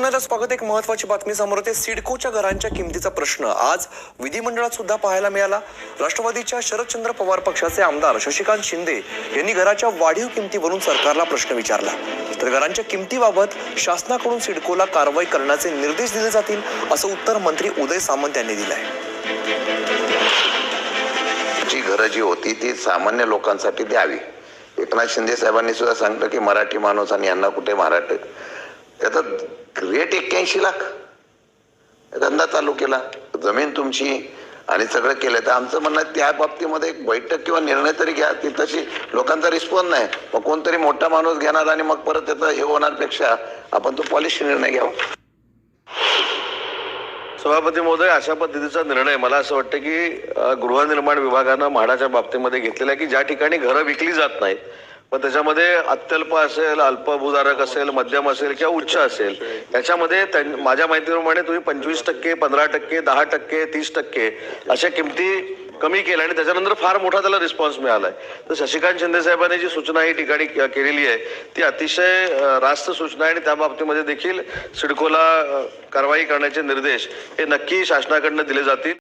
पुन्हा स्वागत. एक महत्वाची बातमी समोर येते. सिडकोच्या घरांच्या किमतीचा प्रश्न. आज विधिमंडळात सुद्धा पाहायला मिळाला. राष्ट्रवादीच्या शरदचंद्र पवार पक्षाचे आमदार शशिकांत शिंदे यांनी घराच्या वाढीव किमतीवरून सरकारला प्रश्न विचारला. तर घरांच्या किमतीबाबत शासनाकडून सिडकोला कारवाई करण्याचे निर्देश दिले जातील असं उत्तर मंत्री उदय सामंत यांनी दिलं आहे जी घरं जी होती ती सामान्य लोकांसाठी द्यावी. एकनाथ शिंदे साहेबांनी सुद्धा सांगितलं की मराठी माणूस आणि यांना कुठे मराठी त्याचा रेट एक्क्याऐंशी लाख. धंदा चालू केला. जमीन तुमची आणि सगळं केलं तर आमचं म्हणणं त्या बाबतीमध्ये एक बैठक किंवा निर्णय तरी घ्या. ती तशी लोकांचा रिस्पॉन्स नाही. मग कोणतरी मोठा माणूस घेणार आणि मग परत त्याचा हे होणारपेक्षा आपण तो पॉलिसी निर्णय घ्यावा. सभापती महोदय अशा पद्धतीचा निर्णय मला असं वाटतं की गृहनिर्माण विभागानं म्हाडाच्या बाबतीमध्ये घेतलेला आहे की ज्या ठिकाणी घरं विकली जात नाहीत मग त्याच्यामध्ये अत्यल्प असेल अल्पभूधारक असेल मध्यम असेल किंवा उच्च असेल याच्यामध्ये त्यां- माझ्या माहितीप्रमाणे तुम्ही पंचवीस टक्के पंधरा टक्के दहा टक्के तीस टक्के अशा किमती कमी केल्या आणि त्याच्यानंतर फार मोठा त्याला रिस्पॉन्स मिळालाय. तर शशिकांत शिंदे साहेबांनी जी सूचना ही ठिकाणी केलेली आहे ती अतिशय रास्त सूचना आहे आणि त्या बाबतीमध्ये देखील सिडकोला कारवाई करण्याचे निर्देश हे नक्की शासनाकडनं दिले जातील.